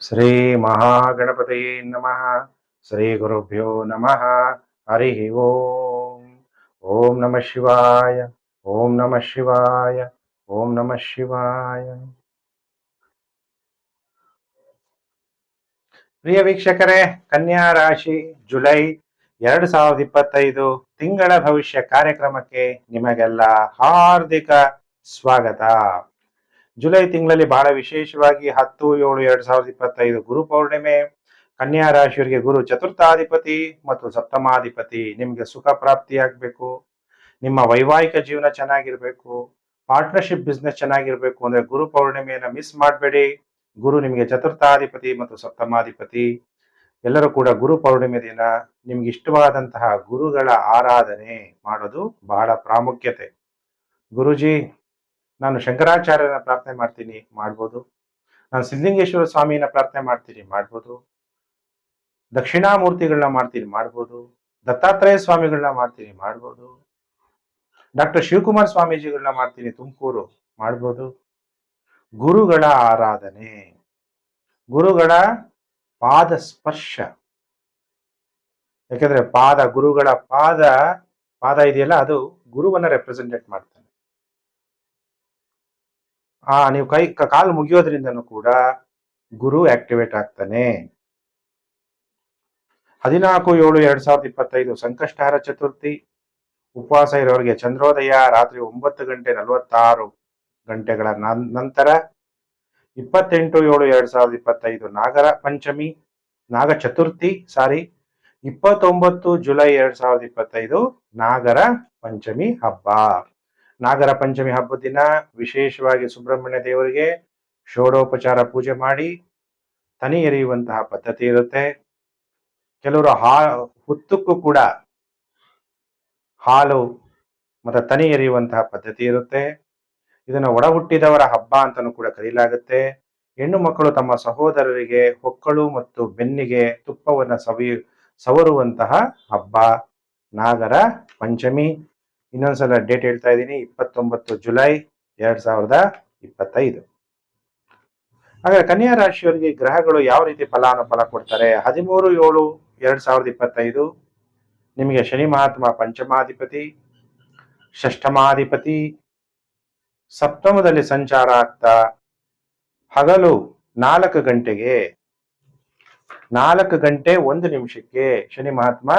ಶ್ರೀ ಮಹಾಗಣಪತಯೇ ನಮಃ. ಶ್ರೀ ಗುರುಭ್ಯೋ ನಮಃ. ಹರಿ ಓಂ. ಓಂ ನಮಃ ಶಿವಾಯ. ಓಂ ನಮಃ ಶಿವಾಯ. ಓಂ ನಮಃ ಶಿವಾಯ. ಪ್ರಿಯ ವೀಕ್ಷಕರೇ, ಕನ್ಯಾ ರಾಶಿ, ಜುಲೈ ಎರಡು ಸಾವಿರದ ಇಪ್ಪತ್ತೈದು ತಿಂಗಳ ಭವಿಷ್ಯ ಕಾರ್ಯಕ್ರಮಕ್ಕೆ ನಿಮಗೆಲ್ಲ ಹಾರ್ದಿಕ ಸ್ವಾಗತ. ಜುಲೈ ತಿಂಗಳಲ್ಲಿ ಬಹಳ ವಿಶೇಷವಾಗಿ ಹತ್ತು, ಏಳು, ಎರಡ್ ಸಾವಿರದ ಇಪ್ಪತ್ತೈದು ಗುರು ಪೌರ್ಣಿಮೆ, ಕನ್ಯಾ ರಾಶಿಯವರಿಗೆ ಗುರು ಚತುರ್ಥಾಧಿಪತಿ ಮತ್ತು ಸಪ್ತಮಾಧಿಪತಿ. ನಿಮಗೆ ಸುಖ ಪ್ರಾಪ್ತಿಯಾಗಬೇಕು. ನಿಮ್ಮ ವೈವಾಹಿಕ ಜೀವನ ಚೆನ್ನಾಗಿರ್ಬೇಕು. ಪಾರ್ಟ್ನರ್ಶಿಪ್ ಬಿಸ್ನೆಸ್ ಚೆನ್ನಾಗಿರ್ಬೇಕು ಅಂದ್ರೆ ಗುರು ಪೌರ್ಣಿಮೆಯನ್ನ ಮಿಸ್ ಮಾಡಬೇಡಿ. ಗುರು ನಿಮಗೆ ಚತುರ್ಥಾಧಿಪತಿ ಮತ್ತು ಸಪ್ತಮಾಧಿಪತಿ. ಎಲ್ಲರೂ ಕೂಡ ಗುರು ಪೌರ್ಣಿಮೆ ದಿನ ನಿಮ್ಗೆ ಇಷ್ಟವಾದಂತಹ ಗುರುಗಳ ಆರಾಧನೆ ಮಾಡೋದು ಬಹಳ ಪ್ರಾಮುಖ್ಯತೆ. ಗುರುಜಿ ನಾನು ಶಂಕರಾಚಾರ್ಯನ ಪ್ರಾರ್ಥನೆ ಮಾಡ್ತೀನಿ, ಮಾಡ್ಬೋದು. ನಾನು ಸಿದ್ಧಲಿಂಗೇಶ್ವರ ಸ್ವಾಮಿನ ಪ್ರಾರ್ಥನೆ ಮಾಡ್ತೀನಿ, ಮಾಡ್ಬೋದು. ದಕ್ಷಿಣಾಮೂರ್ತಿಗಳನ್ನ ಮಾಡ್ತೀನಿ, ಮಾಡ್ಬೋದು. ದತ್ತಾತ್ರೇಯ ಸ್ವಾಮಿಗಳನ್ನ ಮಾಡ್ತೀನಿ, ಮಾಡ್ಬೋದು. ಡಾಕ್ಟರ್ ಶಿವಕುಮಾರ್ ಸ್ವಾಮೀಜಿಗಳನ್ನ ಮಾಡ್ತೀನಿ, ತುಮಕೂರು, ಮಾಡ್ಬೋದು. ಗುರುಗಳ ಆರಾಧನೆ. ಗುರುಗಳ ಪಾದ ಸ್ಪರ್ಶ. ಯಾಕೆಂದ್ರೆ ಪಾದ, ಗುರುಗಳ ಪಾದ ಪಾದ ಇದೆಯಲ್ಲ, ಅದು ಗುರುವನ್ನ ರೆಪ್ರೆಸೆಂಟೇಟ್ ಮಾಡ್ತಾನೆ ಆ, ನೀವು ಕೈ ಕಾಲು ಮುಗಿಯೋದ್ರಿಂದನೂ ಕೂಡ ಗುರು ಆಕ್ಟಿವೇಟ್ ಆಗ್ತಾನೆ. ಹದಿನಾಲ್ಕು, ಏಳು, ಎರಡ್ ಸಾವಿರದ ಇಪ್ಪತ್ತೈದು ಸಂಕಷ್ಟಹಾರ ಚತುರ್ಥಿ. ಉಪವಾಸ ಇರೋರಿಗೆ ಚಂದ್ರೋದಯ ರಾತ್ರಿ ಒಂಬತ್ತು ಗಂಟೆ ನಲವತ್ತಾರು ಗಂಟೆಗಳ ನಂತರ ಇಪ್ಪತ್ತೆಂಟು, ಏಳು, ಎರಡ್ ಸಾವಿರದ ಇಪ್ಪತ್ತೈದು ನಾಗರ ಪಂಚಮಿ, ನಾಗ ಚತುರ್ಥಿ, ಸಾರಿ, ಇಪ್ಪತ್ತೊಂಬತ್ತು ಜುಲೈ ಎರಡ್ ಸಾವಿರದ ಇಪ್ಪತ್ತೈದು ನಾಗರ ಪಂಚಮಿ ಹಬ್ಬ. ನಾಗರ ಪಂಚಮಿ ಹಬ್ಬದ ದಿನ ವಿಶೇಷವಾಗಿ ಸುಬ್ರಹ್ಮಣ್ಯ ದೇವರಿಗೆ ಷೋಡೋಪಚಾರ ಪೂಜೆ ಮಾಡಿ ತನಿ ಎರೆಯುವಂತಹ ಪದ್ಧತಿ ಇರುತ್ತೆ. ಕೆಲವರು ಹಾ, ಹುತ್ತಕ್ಕೂ ಕೂಡ ಹಾಲು ಮತ್ತು ತನಿ ಎರೆಯುವಂತಹ ಪದ್ಧತಿ ಇರುತ್ತೆ. ಇದನ್ನು ಒಡ ಹುಟ್ಟಿದವರ ಹಬ್ಬ ಅಂತಲೂ ಕೂಡ ಕರೆಯಲಾಗುತ್ತೆ ಹೆಣ್ಣು ಮಕ್ಕಳು ತಮ್ಮ ಸಹೋದರರಿಗೆ ಹೊಕ್ಕಳು ಮತ್ತು ಬೆನ್ನಿಗೆ ತುಪ್ಪವನ್ನು ಸವಿ ಸವರುವಂತಹ ಹಬ್ಬ. ನಾಗರ ಪಂಚಮಿ. ಇನ್ನೊಂದ್ಸಲ ಡೇಟ್ ಹೇಳ್ತಾ ಇದ್ದೀನಿ, ಇಪ್ಪತ್ತೊಂಬತ್ತು ಜುಲೈ ಎರಡ್ ಸಾವಿರದ ಇಪ್ಪತ್ತೈದು. ಹಾಗಾದ್ರೆ ಕನ್ಯಾ ರಾಶಿಯವರಿಗೆ ಗ್ರಹಗಳು ಯಾವ ರೀತಿ ಫಲಾನುಫಲ ಕೊಡ್ತಾರೆ? ಹದಿಮೂರು ಏಳು ಎರಡ್ ಸಾವಿರದ ಇಪ್ಪತ್ತೈದು. ನಿಮಗೆ ಶನಿ ಮಹಾತ್ಮ ಪಂಚಮಾಧಿಪತಿ, ಷಷ್ಠಮಾಧಿಪತಿ, ಸಪ್ತಮದಲ್ಲಿ ಸಂಚಾರ ಆಗ್ತಾ ಹಗಲು ನಾಲ್ಕು ಗಂಟೆಗೆ, ನಾಲ್ಕು ಗಂಟೆ ಒಂದು ನಿಮಿಷಕ್ಕೆ ಶನಿ ಮಹಾತ್ಮ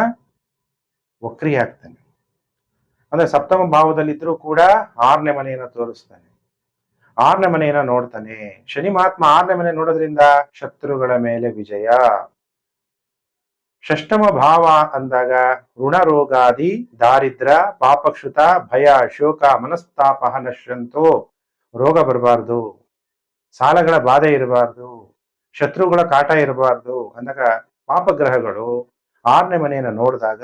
ವಕ್ರಿ ಆಗ್ತಾನೆ ಅಂದ್ರೆ ಸಪ್ತಮ ಭಾವದಲ್ಲಿದ್ರೂ ಕೂಡ ಆರನೇ ಮನೆಯನ್ನ ತೋರಿಸ್ತಾನೆ. ಆರನೇ ಮನೆಯನ್ನ ನೋಡ್ತಾನೆ. ಶನಿ ಮಹಾತ್ಮ ಆರನೇ ಮನೆ ನೋಡೋದ್ರಿಂದ ಶತ್ರುಗಳ ಮೇಲೆ ವಿಜಯ. ಷಷ್ಟಮ ಭಾವ ಅಂದಾಗ ಋಣ ರೋಗಾದಿ ದಾರಿದ್ರ ಪಾಪಕ್ಷುತ ಭಯ ಶೋಕ ಮನಸ್ತಾಪ ನಶ್ಯಂತೋ ರೋಗ ಬರಬಾರ್ದು. ಸಾಲಗಳ ಬಾಧೆ ಇರಬಾರ್ದು. ಶತ್ರುಗಳ ಕಾಟ ಇರಬಾರ್ದು ಅಂದಾಗ ಪಾಪಗ್ರಹಗಳು ಆರನೇ ಮನೆಯನ್ನ ನೋಡಿದಾಗ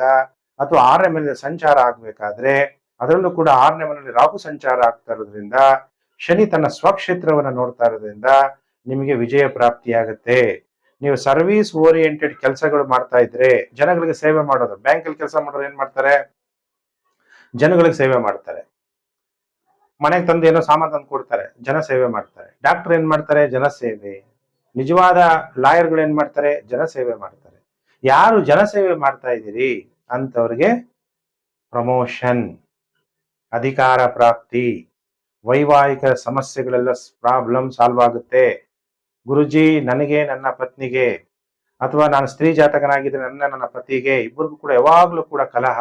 ಅಥವಾ ಆರನೇ ಮನೆಯಲ್ಲಿ ಸಂಚಾರ ಆಗ್ಬೇಕಾದ್ರೆ ಅದರಲ್ಲೂ ಕೂಡ ಆರನೇ ಮನೆಯಲ್ಲಿ ರಾಹು ಸಂಚಾರ ಆಗ್ತಾ ಇರೋದ್ರಿಂದ ಶನಿ ತನ್ನ ಸ್ವಕ್ಷೇತ್ರವನ್ನ ನೋಡ್ತಾ ಇರೋದ್ರಿಂದ ನಿಮಗೆ ವಿಜಯ ಪ್ರಾಪ್ತಿಯಾಗುತ್ತೆ. ನೀವು ಸರ್ವಿಸ್ ಓರಿಯೆಂಟೆಡ್ ಕೆಲಸಗಳು ಮಾಡ್ತಾ ಇದ್ರೆ ಜನಗಳಿಗೆ ಸೇವೆ ಮಾಡೋದು, ಬ್ಯಾಂಕಲ್ಲಿ ಕೆಲಸ ಮಾಡೋರು ಏನ್ ಮಾಡ್ತಾರೆ? ಜನಗಳಿಗೆ ಸೇವೆ ಮಾಡ್ತಾರೆ. ಮನೆಗೆ ತಂದು ಏನೋ ಸಾಮಾನು ತಂದು ಕೊಡ್ತಾರೆ, ಜನ ಸೇವೆ ಮಾಡ್ತಾರೆ. ಡಾಕ್ಟರ್ ಏನ್ ಮಾಡ್ತಾರೆ? ಜನ ಸೇವೆ. ನಿಜವಾದ ಲಾಯರ್ಗಳು ಏನ್ ಮಾಡ್ತಾರೆ? ಜನ ಸೇವೆ ಮಾಡ್ತಾರೆ. ಯಾರು ಜನ ಸೇವೆ ಮಾಡ್ತಾ ಇದ್ದೀರಿ? ಅಂತವ್ರಿಗೆ ಪ್ರಮೋಷನ್ ಅಧಿಕಾರ ಪ್ರಾಪ್ತಿ, ವೈವಾಹಿಕ ಸಮಸ್ಯೆಗಳೆಲ್ಲ ಪ್ರಾಬ್ಲಮ್ ಸಾಲ್ವ್ ಆಗುತ್ತೆ. ಗುರುಜಿ, ನನಗೆ ನನ್ನ ಪತ್ನಿಗೆ, ಅಥವಾ ನಾನು ಸ್ತ್ರೀ ಜಾತಕನಾಗಿದ್ದರೆ ನನ್ನ ನನ್ನ ಪತಿಗೆ, ಇಬ್ಬರಿಗೂ ಕೂಡ ಯಾವಾಗಲೂ ಕೂಡ ಕಲಹ,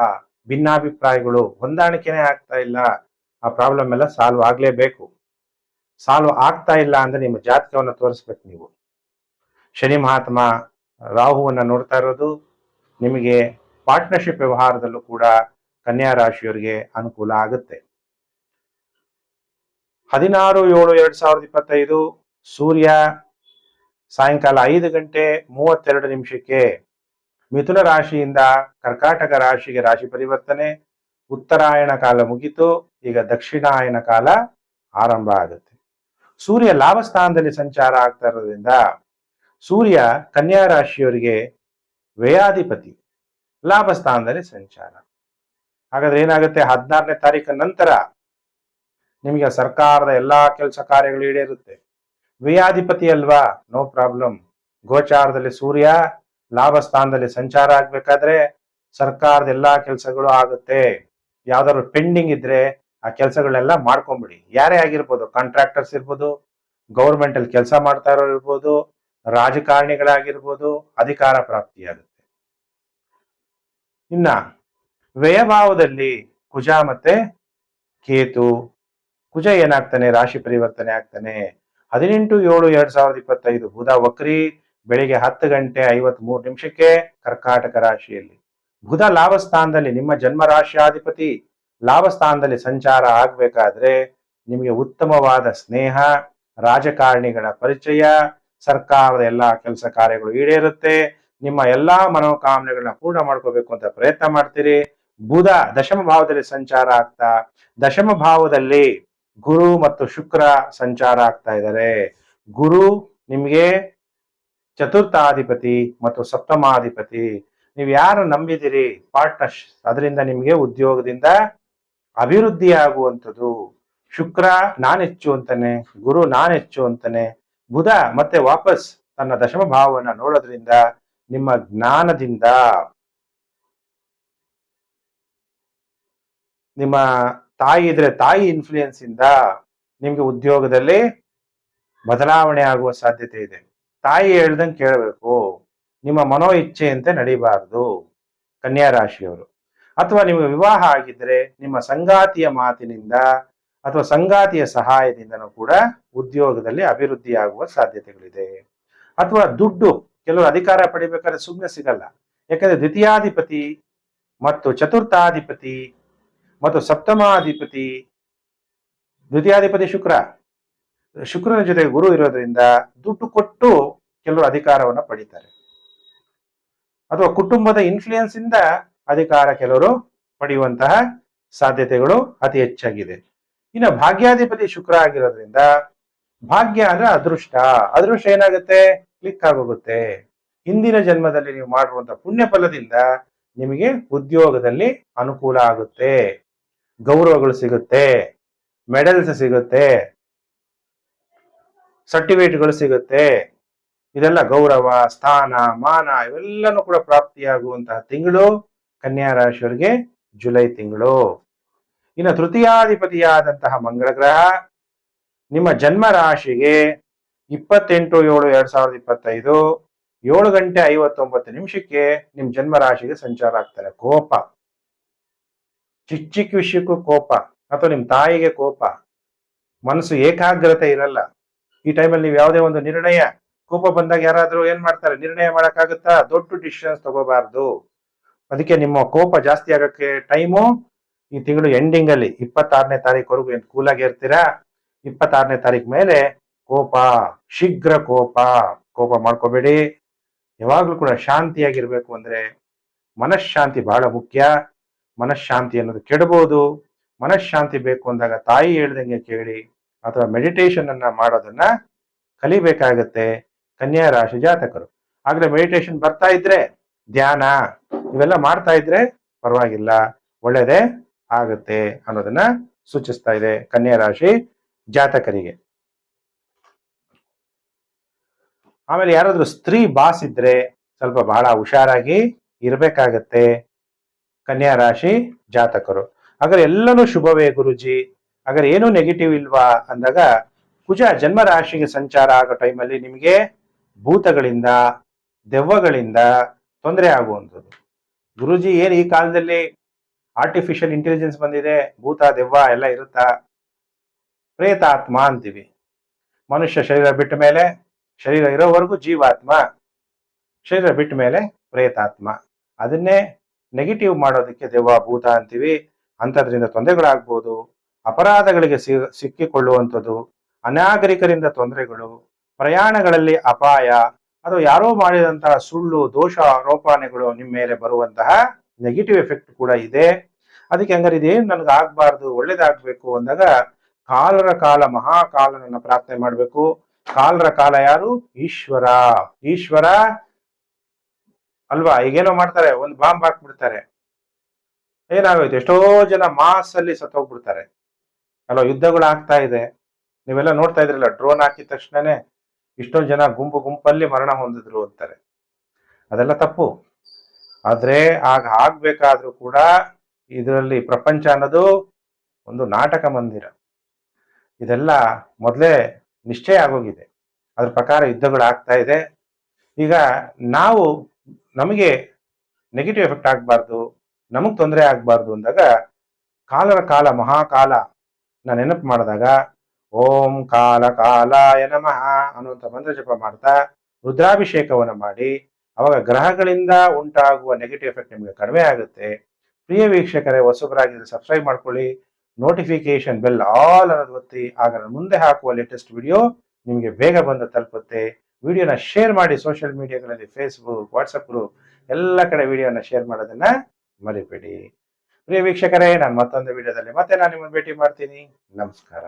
ಭಿನ್ನಾಭಿಪ್ರಾಯಗಳು, ಹೊಂದಾಣಿಕೆನೇ ಆಗ್ತಾ ಇಲ್ಲ. ಆ ಪ್ರಾಬ್ಲಮ್ ಎಲ್ಲ ಸಾಲ್ವ್ ಆಗಲೇಬೇಕು. ಸಾಲ್ವ್ ಆಗ್ತಾ ಇಲ್ಲ ಅಂದ್ರೆ ನಿಮ್ಮ ಜಾತಕವನ್ನ ತೋರಿಸ್ಬೇಕು ನೀವು. ಶನಿ ಮಹಾತ್ಮ, ರಾಹುವನ್ನ ನೋಡ್ತಾ ಇರೋದು, ನಿಮಗೆ ಪಾರ್ಟ್ನರ್ಶಿಪ್ ವ್ಯವಹಾರದಲ್ಲೂ ಕೂಡ ಕನ್ಯಾ ರಾಶಿಯವರಿಗೆ ಅನುಕೂಲ ಆಗುತ್ತೆ. ಹದಿನಾರು, ಏಳು, ಎರಡ್ ಸಾವಿರದ ಇಪ್ಪತ್ತೈದು ಸೂರ್ಯ ಸಾಯಂಕಾಲ ಐದು ಗಂಟೆ ಮೂವತ್ತೆರಡು ನಿಮಿಷಕ್ಕೆ ಮಿಥುನ ರಾಶಿಯಿಂದ ಕರ್ಕಾಟಕ ರಾಶಿಗೆ ರಾಶಿ ಪರಿವರ್ತನೆ, ಉತ್ತರಾಯಣ ಕಾಲ ಮುಗಿತು, ಈಗ ದಕ್ಷಿಣಾಯನ ಕಾಲ ಆರಂಭ ಆಗುತ್ತೆ. ಸೂರ್ಯ ಲಾಭ ಸ್ಥಾನದಲ್ಲಿ ಸಂಚಾರ ಆಗ್ತಾ ಇರೋದ್ರಿಂದ ಸೂರ್ಯ ಕನ್ಯಾ ರಾಶಿಯವರಿಗೆ ವ್ಯಯಾಧಿಪತಿ. ಲಾಭ ಸ್ಥಾನದಲ್ಲಿ ಸಂಚಾರ. ಹಾಗಾದ್ರೆ ಏನಾಗುತ್ತೆ? ಹದಿನಾರನೇ ತಾರೀಕು ನಂತರ ನಿಮಗೆ ಸರ್ಕಾರದ ಎಲ್ಲಾ ಕೆಲಸ ಕಾರ್ಯಗಳು ಈಡೇರುತ್ತೆ. ವ್ಯಯಾಧಿಪತಿ ಅಲ್ವಾ? ನೋ ಪ್ರಾಬ್ಲಮ್ ಗೋಚಾರದಲ್ಲಿ ಸೂರ್ಯ, ಲಾಭ ಸ್ಥಾನದಲ್ಲಿ ಸಂಚಾರ ಆಗ್ಬೇಕಾದ್ರೆ ಸರ್ಕಾರದ ಎಲ್ಲಾ ಕೆಲಸಗಳು ಆಗುತ್ತೆ. ಯಾವ್ದಾದ್ರು ಪೆಂಡಿಂಗ್ ಇದ್ರೆ ಆ ಕೆಲಸಗಳೆಲ್ಲ ಮಾಡ್ಕೊಂಬಿಡಿ. ಯಾರೇ ಆಗಿರ್ಬೋದು ಕಾಂಟ್ರಾಕ್ಟರ್ಸ್ ಇರ್ಬೋದು ಗೌರ್ಮೆಂಟ್ ಅಲ್ಲಿ ಕೆಲಸ ಮಾಡ್ತಾ ಇರೋರು ಇರ್ಬೋದು, ರಾಜಕಾರಣಿಗಳಾಗಿರ್ಬೋದು, ಅಧಿಕಾರ ಪ್ರಾಪ್ತಿಯಾಗುತ್ತೆ. ಇನ್ನ ವ್ಯಯಭಾವದಲ್ಲಿ ಕುಜ ಮತ್ತೆ ಕೇತು, ಕುಜ ಏನಾಗ್ತಾನೆ? ರಾಶಿ ಪರಿವರ್ತನೆ ಆಗ್ತಾನೆ. ಹದಿನೆಂಟು, ಏಳು, ಎರಡ್ ಸಾವಿರದ ಇಪ್ಪತ್ತೈದು ಬುಧ ವಕ್ರಿ ಬೆಳಿಗ್ಗೆ ಹತ್ತು ಗಂಟೆ ಐವತ್ ಮೂರು ನಿಮಿಷಕ್ಕೆ ಕರ್ಕಾಟಕ ರಾಶಿಯಲ್ಲಿ. ಬುಧ ಲಾಭ ಸ್ಥಾನದಲ್ಲಿ ನಿಮ್ಮ ಜನ್ಮ ರಾಶಿಯಾಧಿಪತಿ ಲಾಭ ಸ್ಥಾನದಲ್ಲಿ ಸಂಚಾರ ಆಗ್ಬೇಕಾದ್ರೆ ನಿಮಗೆ ಉತ್ತಮವಾದ ಸ್ನೇಹ, ರಾಜಕಾರಣಿಗಳ ಪರಿಚಯ, ಸರ್ಕಾರದ ಎಲ್ಲಾ ಕೆಲಸ ಕಾರ್ಯಗಳು ಈಡೇರುತ್ತೆ. ನಿಮ್ಮ ಎಲ್ಲಾ ಮನೋಕಾಮನೆಗಳನ್ನ ಪೂರ್ಣ ಮಾಡ್ಕೋಬೇಕು ಅಂತ ಪ್ರಯತ್ನ ಮಾಡ್ತೀರಿ. ಬುಧ ದಶಮ ಭಾವದಲ್ಲಿ ಸಂಚಾರ ಆಗ್ತಾ, ದಶಮ ಭಾವದಲ್ಲಿ ಗುರು ಮತ್ತು ಶುಕ್ರ ಸಂಚಾರ ಆಗ್ತಾ ಇದ್ದಾರೆ. ಗುರು ನಿಮಗೆ ಚತುರ್ಥಾಧಿಪತಿ ಮತ್ತು ಸಪ್ತಮಾಧಿಪತಿ. ನೀವು ಯಾರು ನಂಬಿದಿರಿ? ಪಾರ್ಟ್ನರ್ಸ್ ಅದರಿಂದ ನಿಮಗೆ ಉದ್ಯೋಗದಿಂದ ಅಭಿವೃದ್ಧಿ ಆಗುವಂಥದ್ದು ಶುಕ್ರ ನಾನೆಚ್ಚು ಅಂತಾನೆ, ಗುರು ನಾನೆಚ್ಚು ಅಂತಾನೆ. ಬುಧ ಮತ್ತೆ ವಾಪಸ್ ತನ್ನ ದಶಮ ಭಾವವನ್ನು ನೋಡೋದ್ರಿಂದ ನಿಮ್ಮ ಜ್ಞಾನದಿಂದ ನಿಮ್ಮ ತಾಯಿ ಇದ್ರೆ ತಾಯಿ ಇನ್ಫ್ಲೂಯೆನ್ಸ್ ಇಂದ ನಿಮ್ಗೆ ಉದ್ಯೋಗದಲ್ಲಿ ಬದಲಾವಣೆ ಆಗುವ ಸಾಧ್ಯತೆ ಇದೆ. ತಾಯಿ ಹೇಳ್ದಂಗೆ ಕೇಳಬೇಕು. ನಿಮ್ಮ ಮನೋ ಇಚ್ಛೆಯಂತೆ ನಡೀಬಾರದು ಕನ್ಯಾ ರಾಶಿಯವರು. ಅಥವಾ ನಿಮಗೆ ವಿವಾಹ ಆಗಿದ್ರೆ ನಿಮ್ಮ ಸಂಗಾತಿಯ ಮಾತಿನಿಂದ ಅಥವಾ ಸಂಗಾತಿಯ ಸಹಾಯದಿಂದನೂ ಕೂಡ ಉದ್ಯೋಗದಲ್ಲಿ ಅಭಿವೃದ್ಧಿ ಆಗುವ ಸಾಧ್ಯತೆಗಳಿದೆ. ಅಥವಾ ದುಡ್ಡು ಕೆಲವರು ಅಧಿಕಾರ ಪಡಿಬೇಕಾದ್ರೆ ಸುಮ್ಮನೆ ಸಿಗಲ್ಲ. ಯಾಕಂದ್ರೆ ದ್ವಿತೀಯಾಧಿಪತಿ ಮತ್ತು ಚತುರ್ಥಾಧಿಪತಿ ಮತ್ತು ಸಪ್ತಮಾಧಿಪತಿ, ದ್ವಿತೀಯಾಧಿಪತಿ ಶುಕ್ರ. ಶುಕ್ರನ ಜೊತೆ ಗುರು ಇರೋದ್ರಿಂದ ದುಡ್ಡು ಕೊಟ್ಟು ಕೆಲವರು ಅಧಿಕಾರವನ್ನು ಪಡಿತಾರೆ. ಅಥವಾ ಕುಟುಂಬದ ಇನ್ಫ್ಲೂಯೆನ್ಸ್ ಇಂದ ಅಧಿಕಾರ ಕೆಲವರು ಪಡೆಯುವಂತಹ ಸಾಧ್ಯತೆಗಳು ಅತಿ ಹೆಚ್ಚಾಗಿದೆ. ಇನ್ನು ಭಾಗ್ಯಾಧಿಪತಿ ಶುಕ್ರ ಆಗಿರೋದ್ರಿಂದ ಭಾಗ್ಯ ಅಂದ್ರೆ ಅದೃಷ್ಟ. ಅದೃಷ್ಟ ಏನಾಗುತ್ತೆ? ಕ್ಲಿಕ್ ಆಗೋಗುತ್ತೆ. ಹಿಂದಿನ ಜನ್ಮದಲ್ಲಿ ನೀವು ಮಾಡಿರುವಂತ ಪುಣ್ಯ ಫಲದಿಂದ ನಿಮಗೆ ಉದ್ಯೋಗದಲ್ಲಿ ಅನುಕೂಲ ಆಗುತ್ತೆ. ಗೌರವಗಳು ಸಿಗುತ್ತೆ. ಮೆಡಲ್ಸ್ ಸಿಗುತ್ತೆ. ಸರ್ಟಿಫಿಕೇಟ್ಗಳು ಸಿಗುತ್ತೆ. ಇದೆಲ್ಲ ಗೌರವ, ಸ್ಥಾನ, ಮಾನ ಇವೆಲ್ಲನೂ ಕೂಡ ಪ್ರಾಪ್ತಿಯಾಗುವಂತಹ ತಿಂಗಳು ಕನ್ಯಾ ರಾಶಿಯವರಿಗೆ ಜುಲೈ ತಿಂಗಳು. ಇನ್ನು ತೃತೀಯಾಧಿಪತಿಯಾದಂತಹ ಮಂಗಳ ಗ್ರಹ ನಿಮ್ಮ ಜನ್ಮ ರಾಶಿಗೆ ಇಪ್ಪತ್ತೆಂಟು ಏಳು ಎರಡ್ ಸಾವಿರದ ಇಪ್ಪತ್ತೈದು, ಏಳು ಗಂಟೆ ಐವತ್ತೊಂಬತ್ತು ನಿಮಿಷಕ್ಕೆ ನಿಮ್ ಜನ್ಮ ರಾಶಿಗೆ ಸಂಚಾರ ಆಗ್ತಾರೆ. ಕೋಪ. ಚಿಕ್ಕ ಚಿಕ್ಕ ವಿಷಯಕ್ಕೂ ಕೋಪ. ಅಥವಾ ನಿಮ್ ತಾಯಿಗೆ ಕೋಪ. ಮನಸ್ಸು ಏಕಾಗ್ರತೆ ಇರಲ್ಲ. ಈ ಟೈಮಲ್ಲಿ ನೀವು ಯಾವುದೇ ಒಂದು ನಿರ್ಣಯ, ಕೋಪ ಬಂದಾಗ ಯಾರಾದ್ರೂ ಏನ್ ಮಾಡ್ತಾರೆ? ನಿರ್ಣಯ ಮಾಡಕ್ಕಾಗುತ್ತಾ? ದೊಡ್ಡ ಡಿಸಿಷನ್ಸ್ ತಗೋಬಾರ್ದು. ಅದಕ್ಕೆ ನಿಮ್ಮ ಕೋಪ ಜಾಸ್ತಿ ಆಗಕ್ಕೆ ಟೈಮು ಈ ತಿಂಗಳು ಎಂಡಿಂಗ್ ಅಲ್ಲಿ ಇಪ್ಪತ್ತಾರನೇ ತಾರೀಕುವರೆಗೂ ಏನ್ ಕೂಲಾಗಿ ಇರ್ತೀರಾ? ಇಪ್ಪತ್ತಾರನೇ ತಾರೀಕು ಮೇಲೆ ಕೋಪ, ಶೀಘ್ರ ಕೋಪ ಕೋಪ ಮಾಡ್ಕೋಬೇಡಿ. ಯಾವಾಗಲೂ ಕೂಡ ಶಾಂತಿಯಾಗಿರ್ಬೇಕು ಅಂದ್ರೆ ಮನಃಶಾಂತಿ ಬಹಳ ಮುಖ್ಯ. ಮನಃಶಾಂತಿ ಅನ್ನೋದು ಕೆಡಬಹುದು ಮನಃಶಾಂತಿ ಬೇಕು ಅಂದಾಗ ತಾಯಿ ಹೇಳ್ದಂಗೆ ಕೇಳಿ ಅಥವಾ ಮೆಡಿಟೇಷನ್ ಅನ್ನ ಮಾಡೋದನ್ನ ಕಲಿಬೇಕಾಗತ್ತೆ ಕನ್ಯಾ ರಾಶಿ ಜಾತಕರು. ಆಗ್ಲೇ ಮೆಡಿಟೇಷನ್ ಬರ್ತಾ ಇದ್ರೆ ಧ್ಯಾನ ಇವೆಲ್ಲ ಮಾಡ್ತಾ ಇದ್ರೆ ಪರವಾಗಿಲ್ಲ, ಒಳ್ಳೇದೇ ಆಗುತ್ತೆ ಅನ್ನೋದನ್ನ ಸೂಚಿಸ್ತಾ ಇದೆ ಕನ್ಯಾ ರಾಶಿ ಜಾತಕರಿಗೆ. ಆಮೇಲೆ ಯಾರಾದ್ರೂ ಸ್ತ್ರೀ ಬಾಸ್ ಇದ್ರೆ ಸ್ವಲ್ಪ ಬಹಳ ಹುಷಾರಾಗಿ ಇರಬೇಕಾಗತ್ತೆ. ಕನ್ಯಾ ರಾಶಿ ಜಾತಕರು. ಹಾಗಾದ್ರೆ ಎಲ್ಲನೂ ಶುಭವೇ ಗುರುಜಿ. ಹಾಗಾದ್ರೆ ಏನೂ ನೆಗೆಟಿವ್ ಇಲ್ವಾ ಅಂದಾಗ ಕುಜ ಜನ್ಮ ರಾಶಿಗೆ ಸಂಚಾರ ಆಗೋ ಟೈಮಲ್ಲಿ ನಿಮಗೆ ಭೂತಗಳಿಂದ, ದೆವ್ವಗಳಿಂದ ತೊಂದರೆ ಆಗುವಂಥದ್ದು. ಗುರುಜಿ ಏನು ಈ ಕಾಲದಲ್ಲಿ ಆರ್ಟಿಫಿಷಿಯಲ್ ಇಂಟೆಲಿಜೆನ್ಸ್ ಬಂದಿದೆ, ಭೂತ, ದೆವ್ವ ಎಲ್ಲ ಇರುತ್ತಾ? ಪ್ರೇತಾತ್ಮ ಅಂತೀವಿ. ಮನುಷ್ಯ ಶರೀರ ಬಿಟ್ಟ ಮೇಲೆ ಶರೀರ ಇರೋವರೆಗೂ ಜೀವಾತ್ಮ, ಶರೀರ ಬಿಟ್ಟ ಮೇಲೆ ಪ್ರೇತಾತ್ಮ. ಅದನ್ನೇ ನೆಗೆಟಿವ್ ಮಾಡೋದಕ್ಕೆ ದೆವ್ವ ಭೂತ ಅಂತೀವಿ. ಅಂಥದ್ರಿಂದ ತೊಂದರೆಗಳಾಗ್ಬೋದು. ಅಪರಾಧಗಳಿಗೆ ಸಿಕ್ಕಿಕೊಳ್ಳುವಂಥದ್ದು, ಅನಾಗರಿಕರಿಂದ ತೊಂದರೆಗಳು, ಪ್ರಯಾಣಗಳಲ್ಲಿ ಅಪಾಯ, ಅದು ಯಾರೋ ಮಾಡಿದಂತಹ ಸುಳ್ಳು, ದೋಷ, ಆರೋಪಣೆಗಳು ನಿಮ್ಮ ಮೇಲೆ ಬರುವಂತಹ ನೆಗೆಟಿವ್ ಎಫೆಕ್ಟ್ ಕೂಡ ಇದೆ. ಅದಕ್ಕೆ ಹಂಗಾರೆ ಇದೇನು ನನಗೆ ಆಗಬಾರ್ದು, ಒಳ್ಳೇದಾಗಬೇಕು ಅಂದಾಗ ಕಾಲರ ಕಾಲ ಮಹಾಕಾಲನನ್ನು ಪ್ರಾರ್ಥನೆ ಮಾಡಬೇಕು. ಕಾಲರ ಕಾಲ ಯಾರು? ಈಶ್ವರ. ಈಶ್ವರ ಅಲ್ವಾ? ಈಗೇನೋ ಮಾಡ್ತಾರೆ, ಒಂದು ಬಾಂಬ್ ಹಾಕ್ಬಿಡ್ತಾರೆ. ಏನಾಗೋಯ್ತು? ಎಷ್ಟೋ ಜನ ಮಾಸ್ ಅಲ್ಲಿ ಸತ್ತೋಗ್ಬಿಡ್ತಾರೆ ಅಲ್ವಾ ಯುದ್ಧಗಳು ಆಗ್ತಾ ಇದೆ. ನೀವೆಲ್ಲ ನೋಡ್ತಾ ಇದ್ರಲ್ಲ, ಡ್ರೋನ್ ಹಾಕಿದ ತಕ್ಷಣನೇ ಇಷ್ಟೊಂದು ಜನ ಗುಂಪು ಗುಂಪಲ್ಲಿ ಮರಣ ಹೊಂದಿದ್ರು ಅಂತಾರೆ. ಅದೆಲ್ಲ ತಪ್ಪು. ಆದ್ರೆ ಆಗ ಆಗ್ಬೇಕಾದ್ರೂ ಕೂಡ ಇದರಲ್ಲಿ ಪ್ರಪಂಚ ಅನ್ನೋದು ಒಂದು ನಾಟಕ ಮಂದಿರ. ಇದೆಲ್ಲ ಮೊದಲೇ ನಿಶ್ಚಯ ಆಗೋಗಿದೆ. ಅದ್ರ ಪ್ರಕಾರ ಯುದ್ಧಗಳು ಆಗ್ತಾ ಇದೆ. ಈಗ ನಾವು ನಮಗೆ ನೆಗೆಟಿವ್ ಎಫೆಕ್ಟ್ ಆಗಬಾರ್ದು, ನಮಗೆ ತೊಂದರೆ ಆಗಬಾರ್ದು ಅಂದಾಗ ಕಾಲರ ಕಾಲ, ಮಹಾಕಾಲ ನಾನು ನೆನಪು ಮಾಡಿದಾಗ ಓಂ ಕಾಲ ಕಾಲಾಯ ನಮಃ ಅನ್ನುವಂಥ ಮಂತ್ರ ಜಪ ಮಾಡ್ತಾ ರುದ್ರಾಭಿಷೇಕವನ್ನು ಮಾಡಿ ಅವಾಗ ಗ್ರಹಗಳಿಂದ ಉಂಟಾಗುವ ನೆಗೆಟಿವ್ ಎಫೆಕ್ಟ್ ನಿಮಗೆ ಕಡಿಮೆ ಆಗುತ್ತೆ. ಪ್ರಿಯ ವೀಕ್ಷಕರೇ ಹೊಸಬರಾಗಿದ್ದರೆ ಸಬ್ಸ್ಕ್ರೈಬ್ ಮಾಡ್ಕೊಳ್ಳಿ. ನೋಟಿಫಿಕೇಶನ್ ಬೆಲ್ ಆಲ್ ಅನ್ನೋದು ಒತ್ತಿ, ಆಗ ಮುಂದೆ ಹಾಕುವ ಲೇಟೆಸ್ಟ್ ವಿಡಿಯೋ ನಿಮಗೆ ಬೇಗ ಬಂದು ತಲುಪುತ್ತೆ. ವಿಡಿಯೋನ ಶೇರ್ ಮಾಡಿ ಸೋಷಿಯಲ್ ಮೀಡಿಯಾಗಳಲ್ಲಿ ಫೇಸ್ಬುಕ್ ವಾಟ್ಸಪ್ ಗ್ರೂಪ್ ಎಲ್ಲ ಕಡೆ ವಿಡಿಯೋನ ಶೇರ್ ಮಾಡೋದನ್ನ ಮರಿಬೇಡಿ. ಪ್ರಿಯ ವೀಕ್ಷಕರೇ, ನಾನು ಮತ್ತೊಂದು ವಿಡಿಯೋದಲ್ಲಿ ಮತ್ತೆ ನಾನು ನಿಮ್ಮನ್ನು ಭೇಟಿ ಮಾಡ್ತೀನಿ. ನಮಸ್ಕಾರ.